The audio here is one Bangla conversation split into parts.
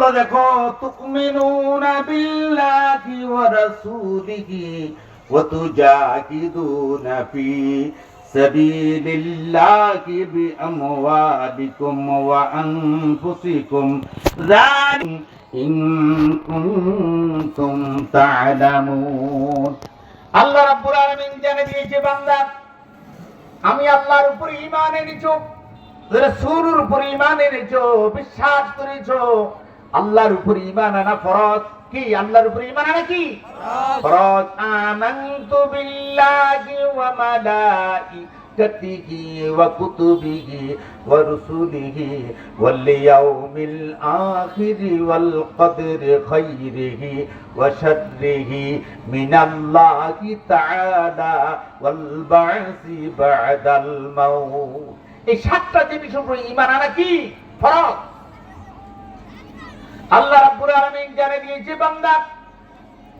বলো দেখো, তুমিনুনা বিল্লাহি ওয়া রাসূলিহি ওয়া তুজাহিদুনা ফি সাবিলিল্লাহি বিআমওয়ালিকুম ওয়া আনফুসিকুম। যালিম ইন কুনতুম তা'লামুন। আল্লাহ রাব্বুল আলামিন দিয়েছে, বান্দা, আমি আল্লাহর উপর ঈমান এনেছো, রাসূলের উপর ঈমান এনেছো, বিশ্বাস করেছ। আল্লাহর উপর ঈমান আনা ফরজ। কি? আল্লাহর উপর ঈমান আনা কি? ফরজ। আমানতু বিল্লাহি ওয়া মালাইকাতিহি ওয়া কুতুবিহি ওয়া রুসুলিহি ওয়াল ইয়াউমিল আখিরি ওয়াল কদরি খাইরিহি ওয়া শাররিহি মিনাল্লাহি তাআলা ওয়াল বা'সি বা'দাল মাউত। এই সাতটা জিনিসের উপর ঈমান আনা কি? ফরজ। আল্লাহ রাব্বুল আলামিন জানে দিয়েছে বান্দা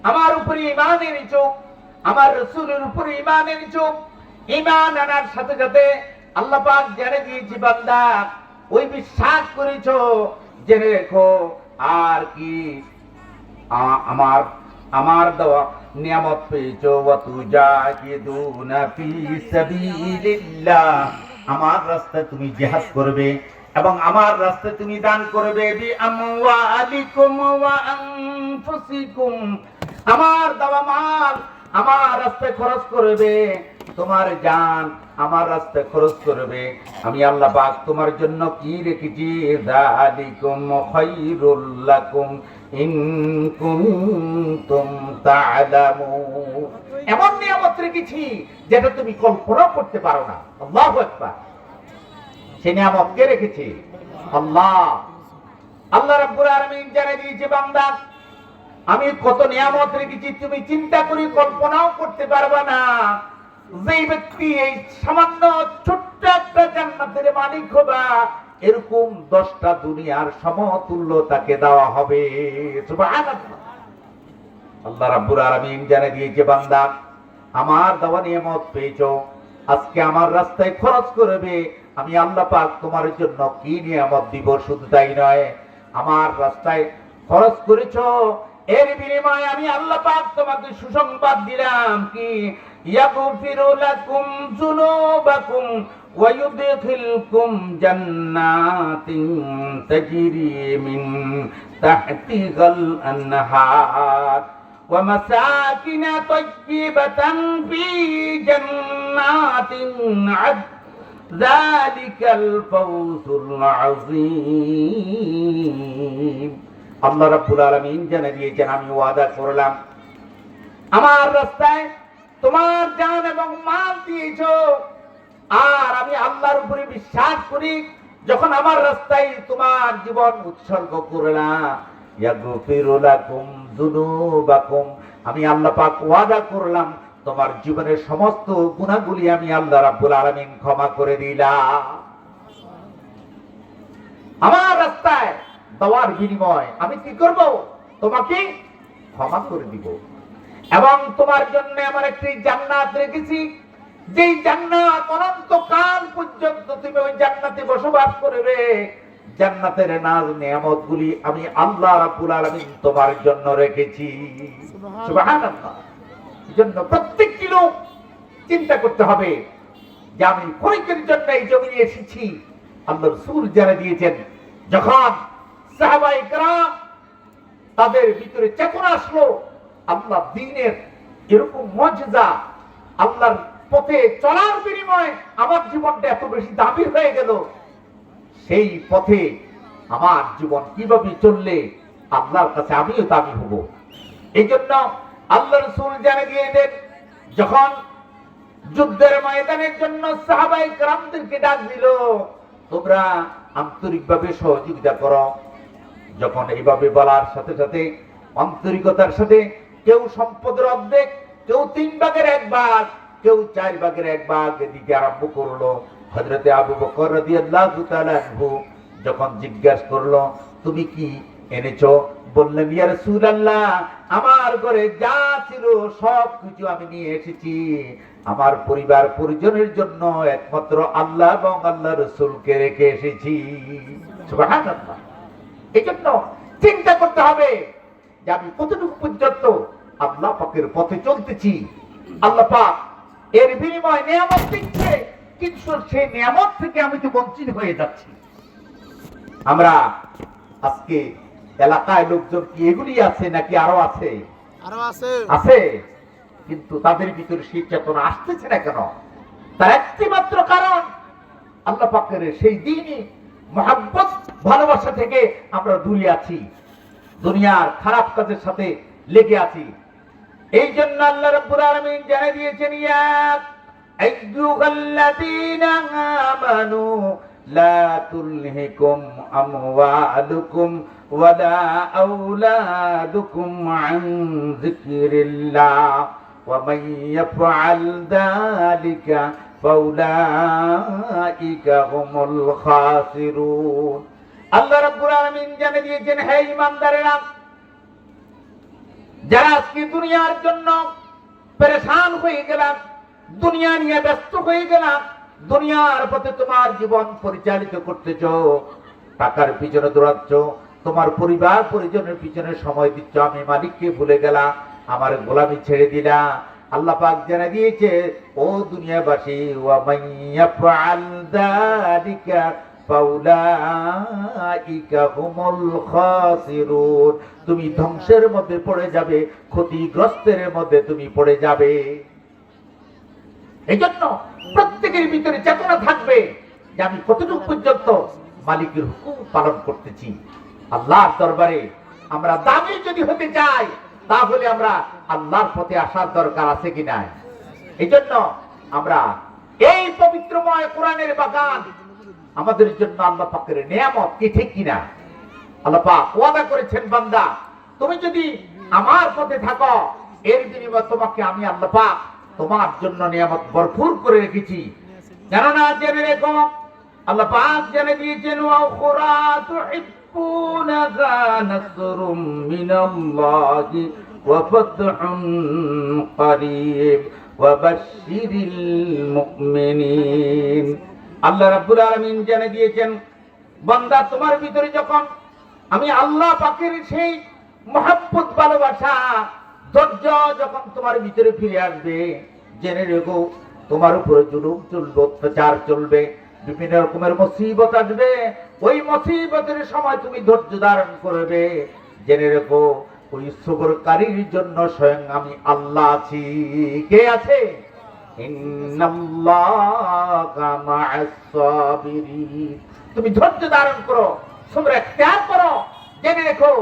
আমার উপরে ঈমান এনেছো, আমার রাসূলের উপরে ঈমান এনেছো, ঈমান আনার সাথে সাথে আল্লাহ পাক জানে দিয়েছে বান্দা ওই বিশ্বাস করেছ, জেনে রেখো আর কি আমার আমার দেওয়া নিয়ামত পেয়েছ আমার রাস্তায় তুমি জিহাদ করবে এবং আমার রাস্তায় তুমি দান করবে আমার দেওয়া মাল আমার রাস্তায় খরচ করবে, তোমার জান আমার রাস্তায় খরচ করবে। আমি আল্লাহ পাক তোমার জন্য কি রেখেছি? যালিকুম খায়রুল লাকুম ইন কুনতুম এমন নিয়ামত রেখেছি যেটা তুমি কল্পনা করতে পারো না। আল্লাহু আকবার। সে নিয়ামত কে রেখেছে। আল্লাহ। আল্লাহ রাব্বুল আলামিন জানিয়ে দিয়েছে, বান্দা, আমি কত নিয়ামত রেখেছি, তুমি চিন্তা করে কল্পনাও করতে পারবে না। যে ব্যক্তি এই সামান্য ছোট্ট একটা জান্নাতের মালিক হবা, এরকম দশটা দুনিয়ার সমতুল্য তাকে দেওয়া হবে। আল্লাহ রাব্বুল আলামিন জানিয়ে দিয়েছে, বান্দা, আমার দেওয়া নিয়ামত পেয়েছ, আজকে আমার রাস্তায় খরচ করবে আমি আল্লাহ পাক তোমার জন্য কি নিয়ামত দিব শুধু তাই নয়। আমার রাস্তায় খরচ করেছ, এর বিনিময়ে আমি আল্লাহ পাক তোমাকে সুসংবাদ দিলাম কি, ইয়াগফিরু আদ আল্লাহ দিয়েছেন আমি ওয়াদা করলাম। আমার রাস্তায় তোমার জান এবং মাল দিয়েছ। আর আমি আল্লাহর উপরে বিশ্বাস করি, যখন আমার রাস্তায় তোমার জীবন উৎসর্গ করলাম। আমি আল্লাহ পাক ওয়াদা করলাম তোমার জীবনের সমস্ত গুনাহগুলি আমি আল্লাহ রাব্বুল আলামিন ক্ষমা করে দিলাম। আমার রাস্তায় দেওয়ার বিনিময় আমি কি করব? তোমাকে ক্ষমা করে দিব। এবং তোমার জন্য আমার একটি জান্নাত রেখেছি যেই জান্নাত অনন্তকাল পর্যন্ত তুমি ওই জান্নাতে বসবাস করবে। জান্নাতের নাজ নিয়ামত গুলি আমি আল্লাহ রাব্বুল আলামিন তোমার জন্য রেখেছি। সুবহানাল্লাহ। জন্য প্রত্যেকটি লোক চিন্তা করতে হবে যে আমি খরিকের জন্য এই জমিনে এসেছি। আল্লাহর সুর যারা দিয়েছেন, যখন সাহাবাই গ্রাম তাদের ভিতরে চেতনা আসলো, আল্লাহ দিনের এরকম মজা আল্লাহর পথে চলার বিনিময়ে আমার জীবনটা এত বেশি দাবি হয়ে গেল। সেই পথে আমার জীবন কীভাবে চললে আল্লাহর কাছে আমিও দাবি হব? এই জন্য আল্লাহ রসুল জানে দিয়ে দেন, যখন যুদ্ধের ময়দানের জন্য সাহাবাই গ্রামদেরকে ডাক দিল, তোমরা আন্তরিকভাবে সহযোগিতা করো। যখন এইভাবে বলার সাথে সাথে, আন্তরিকতার সাথে কেউ সম্পদের অর্ধেক, কেউ তিন ভাগের এক ভাগ, কেউ চার ভাগের এক ভাগ এদিকে আরম্ভ করল। হজরতে আবু বকর রাদিয়াল্লাহু যখন জিজ্ঞাসা করল, তুমি কি এনেছো। বললেন, ইয়া রাসূলুল্লাহ, আমার ঘরে যা ছিল সব কিছু আমি নিয়ে এসেছি। আমার পরিবার পরিজনের জন্য একমাত্র আল্লাহ এবং আল্লাহ রসুলকে রেখে এসেছি। এই জন্য চিন্তা করতে হবে যে আমি কতটুকু পর্যন্ত আল্লাহ পাকের পথে চলতেছি। আল্লাহ পাক এর বিনিময়ে নিয়ামত দিচ্ছে, কিন্তু সেই নিয়ামত থেকে আমি তো বঞ্চিত হয়ে যাচ্ছি। আমরা আজকে এলাকায় লোকজন কি এগুলি আছে নাকি আরও আছে? আরও আছে। আছে? কিন্তু তাদের ভিতরে সেই চেতনা আসতেছে না কেন? তার একটি মাত্র কারণ আল্লাহ পাকের সেই দিনই মহাব্বত ভালোবাসা থেকে আমরা দূরে আছি। দুনিয়ার খারাপ কাজের সাথে লেগে আছি। এই জন্য আল্লাহ রাব্বুল আলামিন জানিয়ে দিয়েছেন ইয়া আইয়ুহাল্লাযীনা আমানু লা তুলহিকুম আমওয়ালুকুম ওয়ালা আওলাদুকুম আন যিকরিল্লাহ ومن يفعل ذلك فأولئك هم الخاسرون আল্লাহ রাব্বুল আলামিন জানিয়ে দিয়েছেন হে ঈমানদারেরা যারা আজকে দুনিয়ার জন্য পেরেশান হয়ে গেলাম দুনিয়া নিয়ে ব্যস্ত হয়ে গেলাম দুনিয়ার পথে তোমার জীবন পরিচালিত করতেছ টাকার পিছনে দৌড়াচ্ছ তোমার পরিবার পরিজনের পিছনে সময় দিচ্ছ। আমি মালিককে ভুলে গেলাম, আমার গোলামি ছেড়ে দিলা। আল্লাহ পাক জানা দিয়েছে, ও দুনিয়াবাসী তুমি ধ্বংসের মধ্যে পড়ে যাবে, ক্ষতিগ্রস্তের মধ্যে তুমি পড়ে যাবে। এই জন্য প্রত্যেকের ভিতরে চেতনা থাকবে যে আমি কতটুকু পর্যন্ত মালিকের হুকুম পালন করতেছি। আল্লাহর দরবারে আমরা দামি যদি হতে চাই, তাহলে আমরা আল্লাহর পথে আসার দরকার আছে কি নাই? এই জন্য আমরা এই পবিত্রময় কোরআনের বাগান আমাদের জন্য আল্লাহ পাকের নিয়ামত কি ঠিক কিনা? আল্লাহ পাক ওয়াদা করেছেন, বান্দা, তুমি যদি আমার পথে থাকো, এর বিনিময়ে তোমাকে আমি আল্লাহ পাক তোমার জন্য নিয়ামত ভরপুর করে রেখেছি। জানো না জেনে রেখো, আল্লাহ পাক জেনে দিয়েছেন ওয়া খুরা তুহিব্বুনাকা নাসরুম মিনাল্লাহি ওয়া ফাতহুন করিব ওয়া বাশশিরিল মুমিনিন আল্লাহ রাব্বুল আলামিন জেনে দিয়েছেন, বান্দা তোমার ভিতরে যখন আমি আল্লাহ পাকের সেই মহাব্বত, ভালোবাসা, ধৈর্য যখন তোমার ভিতরে ফিরে আসবে, জেনে রেখো তোমার উপরে জুলুম চলবে অত্যাচার চলবে। বিভিন্ন রকমের মুসিবত আসবে। ওই মুসিবতের সময় তুমি ধৈর্য ধারণ করবে। জেনে রেখো, ওই সবরকারীর জন্য স্বয়ং আমি আল্লাহ আছি। কে আছে। তুমি ধৈর্য ধারণ করো, সবর ত্যাগ করো। জেনে রেখো,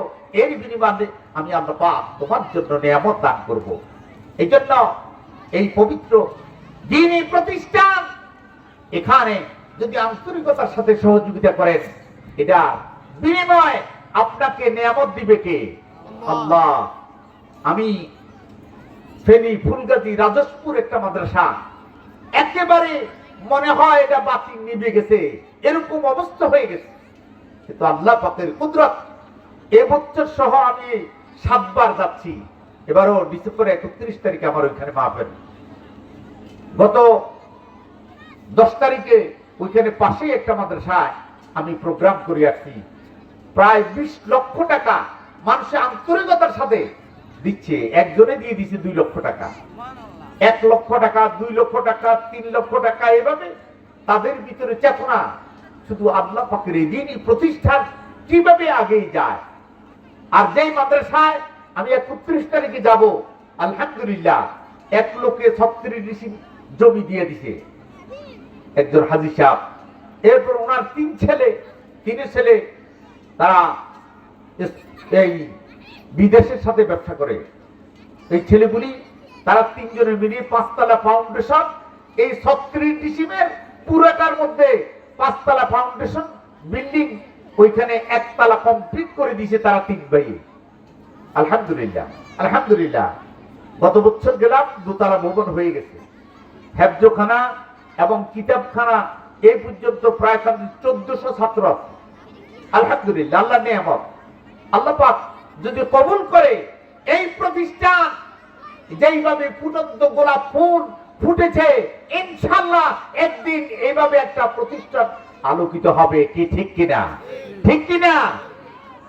এর বিনিময়ে আমি আল্লাহ পাক তোমার জন্য নিয়ামত দান করব। এই জন্য এই পবিত্র দিনই প্রতিষ্ঠান। এখানে যদি আন্তরিকতার সাথে সহযোগিতা করেন এটা বিনিময় আপনাকে নিয়ামত দিবে কে? আল্লাহ। আমি ফেনী ফুলগাজী রাজস্পুর একটা মাদ্রাসা একেবারে মনে হয় এটা বাতি নিভে গেছে এরকম অবস্থা হয়ে গেছে। কিন্তু আল্লাহ পাকের কুদরত এ বছর সহ আমি সাতবার যাচ্ছি এবারও ডিসেম্বর একত্রিশ তারিখে আমার ওইখানে মাহফেল। গত দশ তারিখে ওইখানে পাশেই একটা মাদ্রাসায় আমি প্রোগ্রাম করে আসছি। প্রায় বিশ লক্ষ টাকা মানুষের আন্তরিকতার সাথে দিচ্ছে। একজনে দিয়ে দিচ্ছে দুই লক্ষ টাকা। এক লক্ষ টাকা, দুই লক্ষ টাকা, তিন লক্ষ টাকা, এভাবে তাদের ভিতরে চেতনা। শুধু আল্লাহ পাকের এই প্রতিষ্ঠান কীভাবে আগেই যায়? আর যেই মাদ্রাসায় আমি একত্রিশ তারিখে যাব, আলহামদুলিল্লাহ, এক লোকে ছত্রিশ জমি দিয়ে দিছে। একজন হাজি সাহেব। এরপর ওনার তিন ছেলে তিন ছেলে তারা এই বিদেশের সাথে ব্যবসা করে। এই ছেলেগুলি, তারা তিনজনে মিলিয়ে পাঁচতলা ফাউন্ডেশন এই ছত্রিশ ডিসিমের পুরাটার মধ্যে পাঁচতলা ফাউন্ডেশন বিল্ডিং ওইখানে একতলা কমপ্লিট করে দিয়েছে তারা তিন ভাই। আলহামদুলিল্লাহ আলহামদুলিল্লাহ। গত বছর গেলাম, দুতলা ভবন হয়ে গেছে। হেফজোখানা এবং কিতাবখানা এই পর্যন্ত প্রায় চোদ্দশো ছাত্র আলহামদুলিল্লাহ আল্লাহ নিয়ামত। আল্লাহ পাক যদি কবুল করে এই প্রতিষ্ঠান, যেইভাবে ফুটন্ত গোলাপ ফুল ফুটেছে ইনশাল্লাহ একদিন এইভাবে একটা প্রতিষ্ঠান আলোকিত হবে কি ঠিক কিনা? ঠিক কিনা?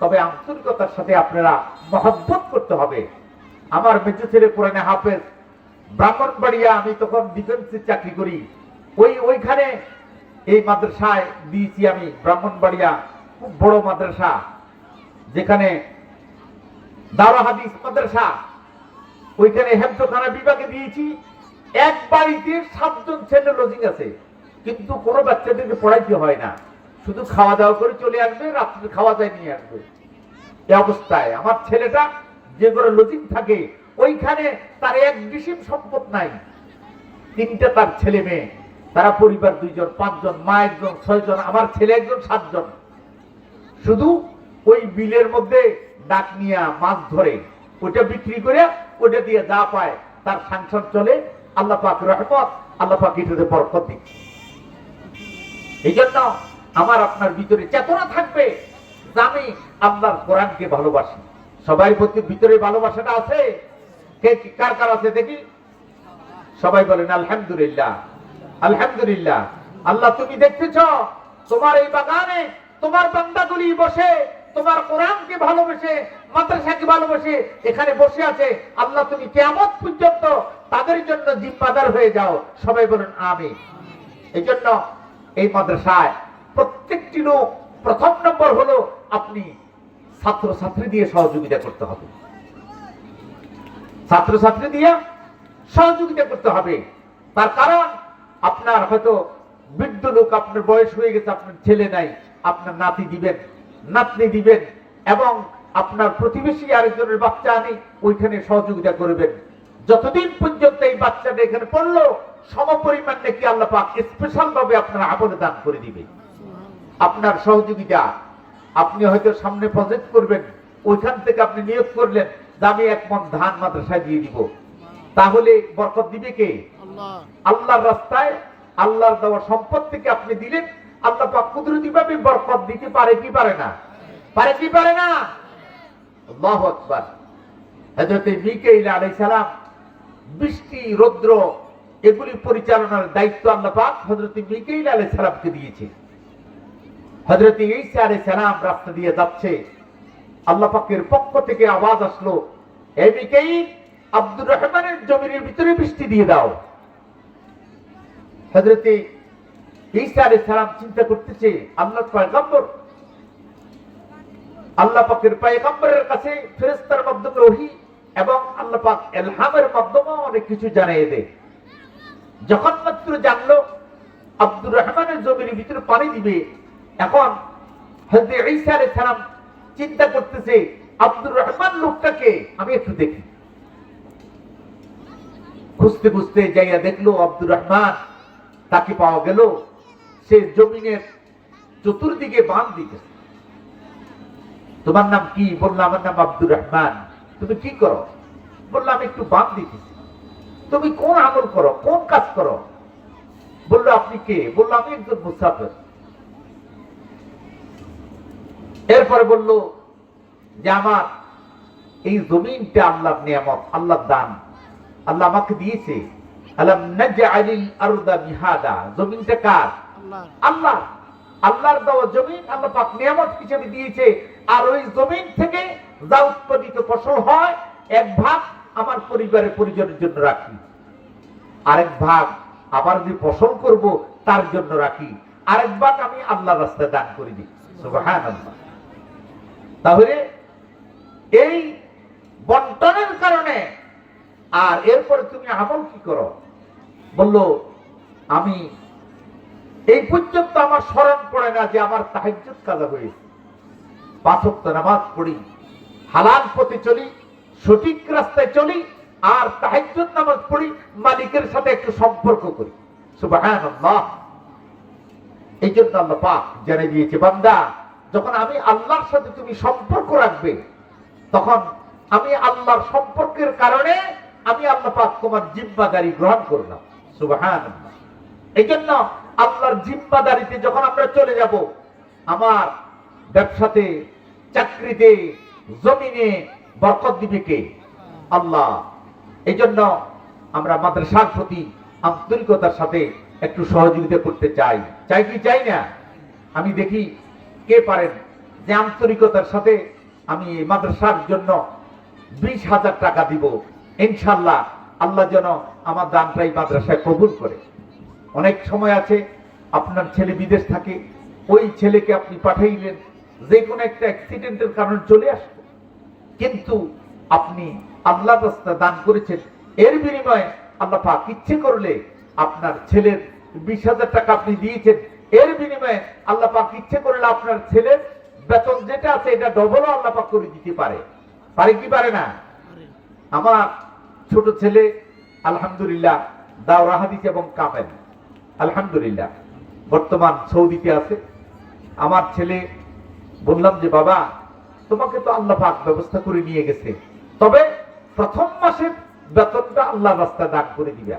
তবে আন্তরিকতার সাথে আপনারা মহব্বত করতে হবে। আমার মেজো ছেলে কোরআনে হাফেজ, ব্রাহ্মণবাড়িয়া আমি তখন ডিফেন্সে চাকরি করি। ওই ওইখানে এই মাদ্রাসায় দিয়েছি আমি ব্রাহ্মণবাড়িয়া, খুব বড় মাদ্রাসা, যেখানে দাওরা হাদিস মাদ্রাসা, ওইখানে হেফজখানা বিভাগে দিয়েছি। এক বাড়িতে সাতজন ছেলে লজিং আছে, কিন্তু কোনো বাচ্চাদেরকে পড়াইতে হয় না। শুধু খাওয়া দাওয়া করে চলে আসবে, রাত্রে খাওয়া দাওয়া নিয়ে আসবে। এ অবস্থায় আমার ছেলেটা যে করে লজিং থাকে, ওইখানে তার এক বিশিম সম্পদ নাই। তিনটা তার ছেলে মেয়ে। তারা পরিবার দুইজন, পাঁচজন, মা একজন, ছয়জন, আমার ছেলে একজন, সাতজন। শুধু ওই বিলের মধ্যে ডাক নিয়ে মাছ ধরে ওটা বিক্রি করে ওটা দিয়ে যা পায়, তার সংসার চলে। আল্লাহ পাক রহমত, আল্লাহ পাক এটাতে বরকত দিক। এই জন্য আমার আপনার ভিতরে চেতনা থাকবে আমি আল্লাহর কোরআনকে ভালোবাসি। সবাই প্রতি ভিতরে ভালোবাসাটা আছে? কে- কার কার আছে দেখি? সবাই বলেন, আলহামদুলিল্লাহ। আলহামদুলিল্লাহ। আল্লাহ, তুমি দেখতেছ? তোমার এই বাগানে তোমার বান্দাগুলি বসে, তোমার কোরআনকে ভালোবেসে, মাদ্রাসাকে ভালোবেসে এখানে বসে আছে। আল্লাহ, তুমি কেমন পর্যন্ত তাদের জন্য জিম্মাদার হয়ে যাও। সবাই বলেন আমি এই জন্য এই মাদ্রাসায় প্রত্যেকটি লোক প্রথম নম্বর হলো আপনি ছাত্র ছাত্রী দিয়ে সহযোগিতা করতে হবে। ছাত্র ছাত্রী দিয়ে সহযোগিতা করতে হবে। তার কারণ আপনার হয়তো বৃদ্ধ লোক আপনার বয়স হয়ে গেছে, আপনার ছেলে নাই, আপনার নাতি দিবেন, নাতনি দিবেন, এবং আপনার প্রতিবেশী আরেকজনের বাচ্চা আনি, ওইখানে সহযোগিতা করবেন। যতদিন পর্যন্ত এই বাচ্চাটা এখানে পড়ল, সমপরিমাণ নাকি আল্লাহ পাক স্পেশাল ভাবে আপনার আমলে দান করে দিবে। আপনার সহযোগিতা, আপনি হয়তো সামনে প্রজেক্ট করবেন, ওইখান থেকে আপনি নিয়োগ করলেন আমি এক মন ধান মাদ্রাসায় দিয়ে দিব। তাহলে বরকত দিবে কে? আল্লাহর রাস্তায় আল্লাহর দেওয়া সম্পদ থেকে আপনি দিলেন, আল্লাহ পাক কুদরতি ভাবে বরকত দিতে পারে কি পারে না? পারে কি পারে না? আল্লাহু আকবার। হযরত মিকাইল আলাইহিস সালাম বৃষ্টি, রৌদ্র, এগুলি পরিচালনার দায়িত্ব আল্লাহ পাক হযরত মিকাইল আলাইহিস সালামকে দিয়েছে। হযরত ঈসা আলাইহিস সালাম রাস্তা দিয়ে যাচ্ছে। আল্লাহ পাকের পক্ষ থেকে আওয়াজ আসলো হে মিকাইল, আব্দুর রহমানের জমির ভিতরে বৃষ্টি দিয়ে দাও। হজরতে ঈসা আলাইহিস সালাম চিন্তা করতেছে আল্লাহ পয়গম্বর, আল্লাহ পাকের পয়গম্বরের কাছে মাধ্যমে এবং আল্লাহ পাক ইলহামের মাধ্যমে অনেক কিছু জানিয়ে দেয়। যখন মাত্র জানলো, আব্দুর রহমানের জমির ভিতরে পানি দিবে, এখন হযরত ঈসা আলাইহিস সালাম চিন্তা করতেছে, আব্দুর রহমান লোকটাকে আমি একটু দেখি। খুঁজতে খুঁজতে যাইয়া দেখল আব্দুর রহমান তাকে পাওয়া গেল সে জমিনের চতুর্দিকে বান দিতেছে। তোমার নাম কি? বলল, আমার নাম আব্দুর রহমান। তুমি কি করো? বলল, আমি একটু বান দিতেছি। তুমি কোন আমল করো? কোন কাজ করো? বলল, আপনি কে? বলল, আমি একজন মুসাফির। এরপরে বলল যে, আমার এই জমিনটা আল্লাহ নিয়ামত আল্লাহ দান, আল্লাহ আমাকে দিয়েছে। আলাম নাজআলিল আরদা মিহাদা জমিনটা কার? আল্লাহ আল্লাহ আল্লাহর দেওয়া জমিন আল্লাহ পাক নিয়ামত হিসেবে দিয়েছে। আর ওই জমিন থেকে যা উৎপাদিত ফসল হয় এক ভাগ আমার পরিবারের পরিজনের জন্য রাখি। আরেক ভাগ আবার যে ফসল করব তার জন্য রাখি। আরেক ভাগ আমি আল্লাহর রাস্তায় দান করে দিই। তাহলে এই বন্টনের কারণে আর এরপরে তুমি আমল কি করো? বলল, আমি এই পর্যন্ত আমার স্মরণ পড়ে না যে আমার তাহাজ্জুদ কাজা হয়েছে। পাঁচ ওয়াক্ত নামাজ পড়ি, হালাল পথে চলি, সঠিক রাস্তায় চলি, আর তাহাজ্জুদ নামাজ পড়ি, মালিকের সাথে একটু সম্পর্ক করি। এই জন্য আল্লাহ পাক জেনে দিয়েছে বান্দা, যখন আমি আল্লাহর সাথে তুমি সম্পর্ক রাখবে, তখন আমি আল্লাহর সম্পর্কের কারণে আমি আল্লাহ পাক তোমার জিম্মাদারি গ্রহণ করলাম। এই আল্লাহর জিম্মাদারিতে যখন আমরা চলে যাব, আমার ব্যবসাতে, চাকরিতে, জমিনে বরকত দিবে কে? আল্লাহ। এই জন্য আমরা মাদ্রাসার প্রতি আন্তরিকতার সাথে একটু সহযোগিতা করতে চাই। চাই কি চাই না? আমি দেখি কে পারেন যে আন্তরিকতার সাথে আমি মাদ্রাসার জন্য বিশ হাজার টাকা দিব। ইনশাল্লাহ আল্লাহ যেন আমার দানটাই মাদ্রাসায় কবুল করে। অনেক সময় আছে আপনার ছেলে বিদেশ থাকে ওই ছেলেকে আপনি পাঠাইলেন যে কোনো একটা অ্যাক্সিডেন্টের কারণে চলে আসবে। কিন্তু আপনি আল্লাহ রাস্তা দান করেছেন এর বিনিময়ে আল্লাহ পাক ইচ্ছে করলে আপনার ছেলের বিশ হাজার টাকা আপনি দিয়েছেন এর বিনিময়ে আল্লাহ পাক ইচ্ছে করলে আপনার ছেলের বেতন যেটা আছে এটা ডবলও আল্লাহ পাক করে দিতে পারে। পারে কি পারে না? আমার ছোট ছেলে, আলহামদুলিল্লাহ দাওরা হাদিস এবং কামেল আলহামদুলিল্লাহ। বর্তমান সৌদিতে আছে। আমার ছেলে, বললাম যে, বাবা, তোমাকে তো আল্লাহ পাক ব্যবস্থা করে নিয়ে গেছে। তবে প্রথম মাসের বেতনটা আল্লাহ রাস্তা দান করে দিবে।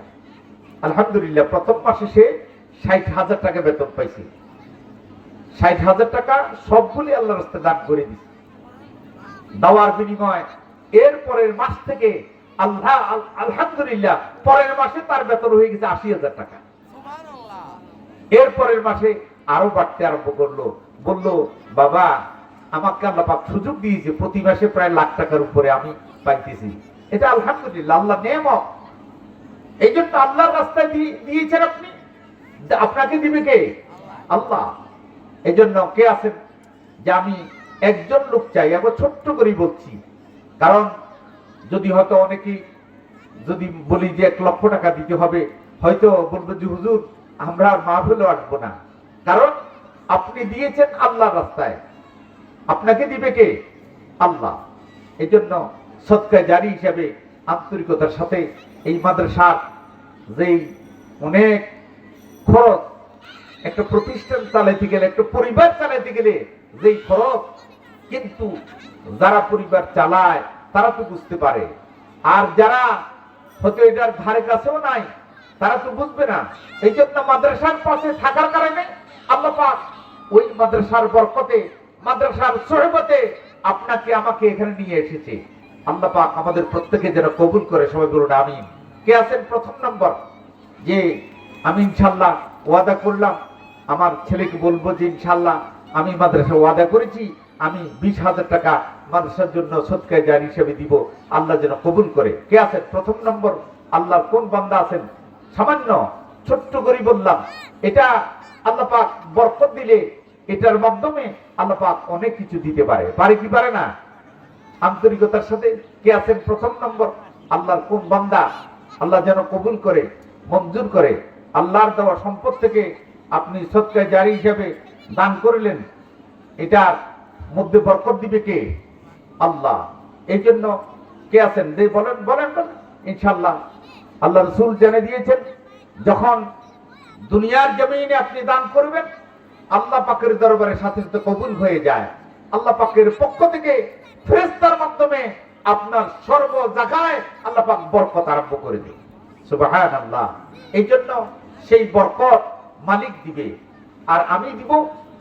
আলহামদুলিল্লাহ, প্রথম মাসে সে ষাট হাজার টাকা বেতন পাইছে। ষাট হাজার টাকা সবগুলি আল্লাহ রাস্তা দান করে দিছে। দেওয়ার বিনিময় এর পরের মাস থেকে আল্লাহ আলহামদুলিল্লাহ পরের মাসে তার বেতন হয়ে গেছে আশি হাজার টাকা। এর পরের মাসে আরও বাড়তে আরম্ভ করল। বলল বাবা আমাকে আল্লাহ পাক সুযোগ দিয়েছে প্রতি মাসে প্রায় লাখ টাকার উপরে আমি পাইতেছি। এটা আলহামদুলিল্লাহ আল্লাহ নেমক এই জন্য আল্লাহর রাস্তায় দিয়েছেন আপনি। আপনাকে দিবে কে? আল্লাহ। এই জন্য কে আছেন? যে আমি একজন লোক চাই একবার ছোট্ট করেই বলছি। কারণ যদি হয়তো অনেকেই যদি বলি যে এক লক্ষ টাকা দিতে হবে, হয়তো বলব যে, হুজুর, আমরা আর মাহফিলও আসব না। কারণ আপনি দিয়েছেন আল্লাহ রাস্তায়। আপনাকে দিবে কে? আল্লাহ। এই জন্য সৎকায় জারি হিসাবে আন্তরিকতার সাথে এই মাদ্রাসার যেই অনেক খরচ, একটা প্রতিষ্ঠান চালাইতে গেলে, একটা পরিবার চালাইতে গেলে যেই খরচ, কিন্তু যারা পরিবার চালায় তারা তো বুঝতে পারে। আর যারা হয়তো এটার ধারে কাছেও নাই, তারা তো বুঝবে না। এই জন্য মাদ্রাসার পাশে থাকার কারণে আল্লাহ ওই মাদ্রাসার বরকতে, মাদ্রাসার সোহবতে আপনাকে আমাকে এখানে নিয়ে এসেছে। আল্লাহ পাক আমাদের প্রত্যেকে যেন কবুল করে। সবাই বলুন, আমিন। কে আছেন? প্রথম নম্বর। যে আমি ইনশাল্লাহ ওয়াদা করলাম। আমার ছেলেকে বলব যে ইনশাল্লাহ আমি মাদ্রাসা ওয়াদা করেছি। আমি বিশ হাজার টাকা মানুষের জন্য সৎকায় জারি হিসেবে দিব, আল্লাহ যেন কবুল করে। কে আছেন? প্রথম নম্বর, আল্লাহর কোন বান্দা আছেন? সামান্য, ছোট্ট করে বললাম। এটা আল্লাহ পাক বরকত দিলে, এটার মাধ্যমে আল্লাহ পাক অনেক কিছু দিতে পারে। পারে কি পারে না? আন্তরিকতার সাথে কে আছেন? প্রথম নম্বর, আল্লাহর কোন বান্দা? আল্লাহ যেন কবুল করে, মঞ্জুর করে। আল্লাহর দেওয়া সম্পদ থেকে আপনি সৎকায় জারি হিসাবে দান করলেন। এটার মধ্যে বরকত দিবে কে? আল্লাহ। এই জন্য কে আছেন? যে বলেন বলেন বলেন। ইনশাল্লাহ আল্লাহ রসুল জেনে দিয়েছেন, যখন দুনিয়ার জমিনে আপনি দান করবেন, আল্লাহ পাকের দরবারে সাথে সাথে কবুল হয়ে যায়। আল্লাহ পাকের পক্ষ থেকে ফেরেস্তার মাধ্যমে আপনার সর্ব জায়গায় আল্লাহ পাক বরকত আরম্ভ করে দেয় সুবাহান আল্লাহ এই জন্য সেই বরকত মালিক দিবে। আর আমি দিব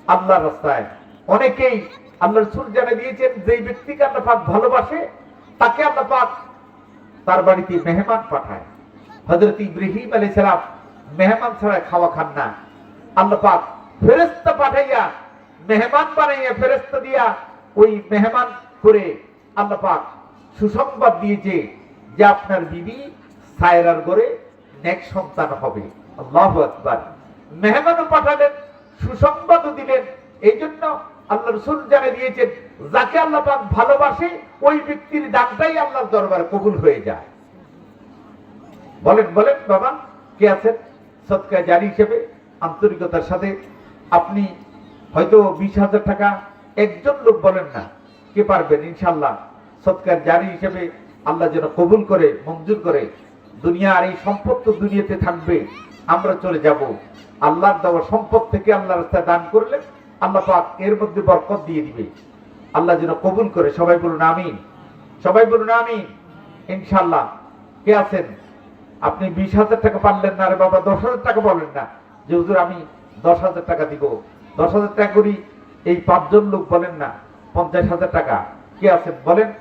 আল্লাহর রাস্তায়। অনেকেই আল্লাহ রসুল জানা দিয়েছেন, যেই ব্যক্তিকে আল্লাহ পাক ভালোবাসে, তাকে আল্লাহ পাক তার বাড়িতে মেহমান পাঠায়। হজরত ইব্রাহিম আলাই সালাম মেহমান ছাড়া খাওয়া খান না। আল্লাহ পাক ফেরেস্তা পাঠাইয়া, মেহমান বানাইয়া ফেরেস্তা দিয়া ওই মেহমান করে আল্লাহ পাক সুসংবাদ দিয়েছে যে আপনার বিবি সায়রার ঘরে নেক সন্তান হবে। আল্লাহ আকবার। মেহমানও পাঠালেন, সুসংবাদও দিলেন। এই জন্য আল্লাহ রসুল জানে দিয়েছেন, যাকে আল্লাহ পাক ভালোবাসে, ওই ব্যক্তির দানটাই আল্লাহর দরবারে কবুল হয়ে যায়। বলেন বলেন বাবা, কে আছেন? সৎকা জারি হিসেবে, আন্তরিকতার সাথে। আপনি হয়তো বিশ হাজার টাকা একজন লোক বলেন না, কে পারবেন? ইনশাল্লাহ সৎকার জারি হিসেবে আল্লাহ যেন কবুল করে, মঞ্জুর করে। দুনিয়ার এই সম্পদ তো দুনিয়াতে থাকবে, আমরা চলে যাব। আল্লাহর দেওয়া সম্পদ থেকে আল্লাহ রাস্তায় দান করলে আল্লাহ পাক এর মধ্যে বরকত দিয়ে দিবে। আল্লাহ যেন কবুল করে, সবাই বলুন আমিন। সবাই বলুন আমিন। ইনশাল্লাহ কে আছেন? আপনি বিশ হাজার টাকা পারলেন না বাবা, দশ হাজার টাকা বলেন না। যে হুজুর, আমি দশ হাজার টাকা দিব। দশ হাজার টাকা করি, এই পাঁচজন লোক বলেন না, পঞ্চাশ হাজার টাকা। কে আছেন? বলেন।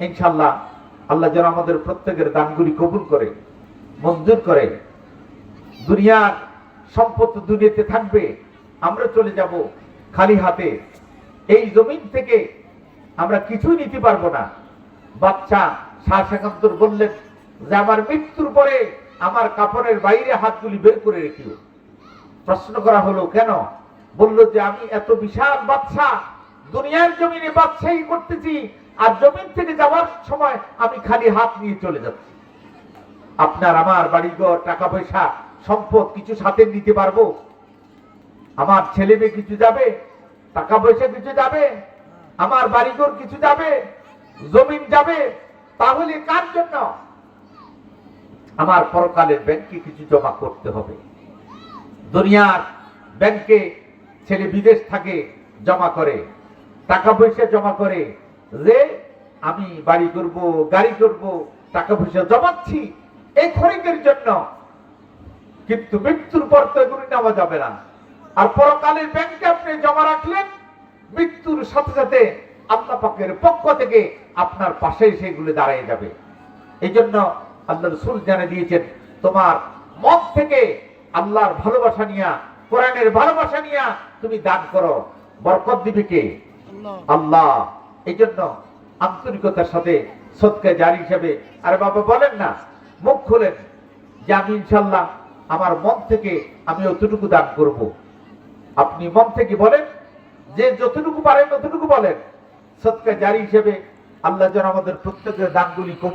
ইনশাল্লাহ আল্লাহ যেন আমাদের প্রত্যেকের দানগুলি কবুল করে, মঞ্জুর করে। দুনিয়ার সম্পদ দুনিয়াতে থাকবে, আমরা চলে যাব। খালি হাতে। এই জমিন থেকে আমরা কিছুই নিতে পারব না। বাচ্চা শাহ বললেন, যে আমার মৃত্যুর পরে আমার কাপড়ের বাইরে হাতগুলি বের করে রেখিও। প্রশ্ন করা হলো, কেন? বলল যে, আমি এত বিশাল বাচ্চা দুনিয়ার জমিনে বাচ্চাই করতেছি, আর জমিন থেকে যাওয়ার সময় আমি খালি হাত নিয়ে চলে যাচ্ছি। আপনার আমার বাড়িঘর টাকা পয়সা সম্পদ কিছু সাথে নিতে পারব? আমার ছেলে মেয়ে কিছু যাবে টাকা পয়সা কিছু যাবে, আমার বাড়িঘর কিছু যাবে, জমিন যাবে, তাহলে কার জন্য? আমার পরকালের ব্যাংকে কিছু জমা করতে হবে। দুনিয়ার ব্যাংকে ছেলে বিদেশ থাকে, জমা করে টাকা পয়সা জমা করে, যে আমি বাড়ি করব, গাড়ি করব টাকা পয়সা জমাচ্ছি, এই খরিকের জন্য। কিন্তু মৃত্যুর পর তো এগুলি নেওয়া যাবে না। আর পরকালের ব্যাংকে আপনি জমা রাখলেন মৃত্যুর সাথে সাথে আল্লাহ পাকের পক্ষ থেকে আপনার পাশে সেগুলো দাঁড়িয়ে যাবে। এই জন্য আল্লাহ রসুল জানে দিয়েছেন তোমার মন থেকে আল্লাহর ভালোবাসা নিয়া কোরআনের ভালোবাসা নিয়া তুমি দান করো। বরকত দিবে কে? আল্লাহ। এই জন্য আন্তরিকতার সাথে সৎকা জারি হিসেবে আরে বাবা বলেন না মুখ খুলেন যে আমি ইনশাল্লাহ আমার মন থেকে আমি অতটুকু দান করব। আপনি মন থেকে বলেন, যে যতটুকু পারেন ততটুকু বলেন। সৎকার জারি হিসেবে আল্লাহ যেন আমাদের প্রত্যেকের দানগুলি কবুল